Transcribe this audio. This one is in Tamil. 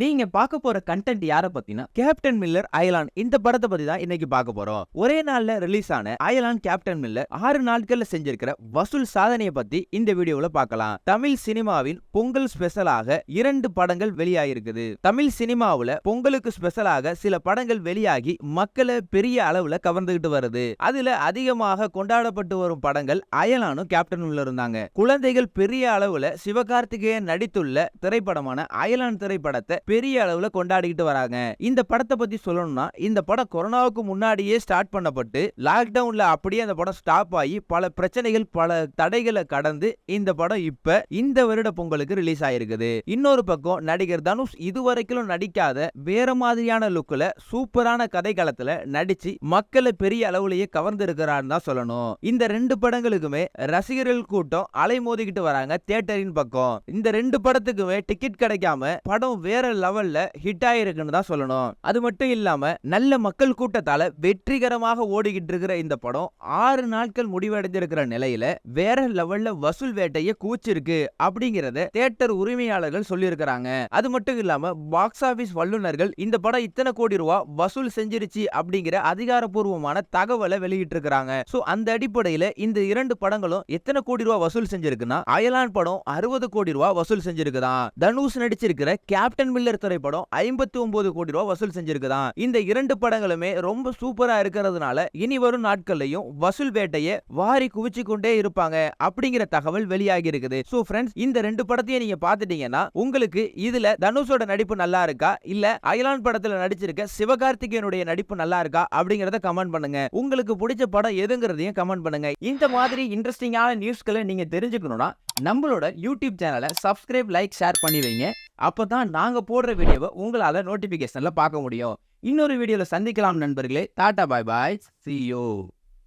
நீங்க பார்க்க போற கண்டென்ட் யார பத்தினா கேப்டன் மில்லர் அயலான் இந்த படத்தை பத்தி தான் இன்னைக்கு பார்க்க போறோம். ஒரே நாள்ல ரிலீஸ் ஆன அயலான் கேப்டன் மில்லர் ஆறு நாட்கள்ல செஞ்சிருக்கிற வசூல் சாதனையை பத்தி இந்த வீடியோல பார்க்கலாம். தமிழ் சினிமாவின் பொங்கல் ஸ்பெஷலாக இரண்டு படங்கள் வெளியாயிருக்குது. தமிழ் சினிமாவுல பொங்கலுக்கு ஸ்பெஷலாக சில படங்கள் வெளியாகி மக்களை பெரிய அளவுல கவர்ந்துகிட்டு வருது. அதுல அதிகமாக கொண்டாடப்பட்டு வரும் படங்கள் அயலானும் கேப்டன் மில்லர் இருந்தாங்க குழந்தைகள் பெரிய அளவுல சிவகார்த்திகேயன் நடித்துள்ள திரைப்படமான அயலான் திரைப்படத்தை பெரிய அளவுல கொண்டாடிக்கிட்டு வராங்க. இந்த படத்தை பத்தி சொல்லணும்னா இந்த படம் கொரோனாவுக்கு முன்னாடியே ஸ்டார்ட் பண்ணப்பட்டு லாக்டவுன்ல அப்படியே அந்த படம் ஸ்டாப் ஆகி பல பிரச்சனைகள் பல தடைகளை கடந்து இந்த படம் இப்ப இந்த வருட பொங்கலுக்கு ரிலீஸ் ஆயிருக்குது. இன்னொரு பக்கம் நடிகர் தனுஷ் இதுவரைக்கும் நடிக்காத வேற மாதிரியான லுக்ல சூப்பரான கதை களத்துல நடிச்சு மக்களை பெரிய அளவுலயே கவர்ந்து இருக்கிறான்னு தான் சொல்லணும். இந்த ரெண்டு படங்களுக்குமே ரசிகர்கள் கூட்டம் அலைமோதிக்கிட்டு வராங்க தியேட்டரின் பக்கம். இந்த ரெண்டு படத்துக்குமே டிக்கெட் கிடைக்காம படம் வேற லெவல்ல ஹிட் ஆயிருக்குன்னு தான் சொல்லணும். அது மட்டும் இல்லாம நல்ல மக்கள் கூட்டத்தால வெற்றிகரமாக ஓடிக்கிட்டு இருக்கிற இந்த படம் ஆறு நாட்கள் முடிவடைஞ்சிருக்கிற நிலையில வேற லெவல்ல வசூல் வேட்டைய கூச்சிருக்கு அப்படிங்கறத தியேட்டர் உரிமையாளர்கள் சொல்லியிருக்கிறாங்க. அது மட்டும் இல்லாம பாக்ஸ் ஆபீஸ் வல்லுநர்கள் இந்த படம் இத்தனை கோடி ரூபா வசூல் செஞ்சிருச்சு அப்படிங்கிற அதிகாரப்பூர்வமான தகவலை வெளியிட்டு இருக்கிறாங்க சோ அந்த அடிப்படையில இந்த இரண்டு படங்களும் எத்தனை கோடி ரூபா வசூல் செஞ்சிருக்குன்னா அயலான் படம் அறுபது கோடி ரூபா வசூல் செஞ்சிருக்குதான். தனுஷ் நடிச்சிருக்கிற கேப்டன் த்ரில்லர் திரைப்படம் ஐம்பத்தி ஒன்பது கோடி ரூபா வசூல் செஞ்சிருக்குதான். இந்த இரண்டு படங்களுமே ரொம்ப சூப்பரா இருக்கிறதுனால இனி வரும் நாட்கள்லயும் வசூல் வேட்டையை வாரி குவிச்சு கொண்டே இருப்பாங்க அப்படிங்கிற தகவல் வெளியாகி இருக்குது. சோ ஃப்ரெண்ட்ஸ் இந்த ரெண்டு படத்தையும் நீங்க பாத்துட்டீங்கன்னா உங்களுக்கு இதுல தனுஷோட நடிப்பு நல்லா இருக்கா? இல்ல அயலான் படத்துல நடிச்சிருக்க சிவகார்த்திகேயனுடைய நடிப்பு நல்லா இருக்கா? அப்படிங்கறத கமெண்ட் பண்ணுங்க. உங்களுக்கு பிடிச்ச படம் எதுங்கிறதையும் கமெண்ட் பண்ணுங்க. இந்த மாதிரி இன்ட்ரெஸ்டிங்கான நியூஸ்களை நீங்க தெரிஞ்சுக்கணும்னா நம்மளோட யூடியூப் சேனலை சப்ஸ்கிரைப் லைக் ஷேர் பண்ணி வைங்க. அப்பதான் நாங்க போடுற வீடியோவை உங்களால நோட்டிபிகேஷன்ல பார்க்க முடியும். இன்னொரு வீடியோல சந்திக்கலாம் நண்பர்களே. Tata bye bye. See you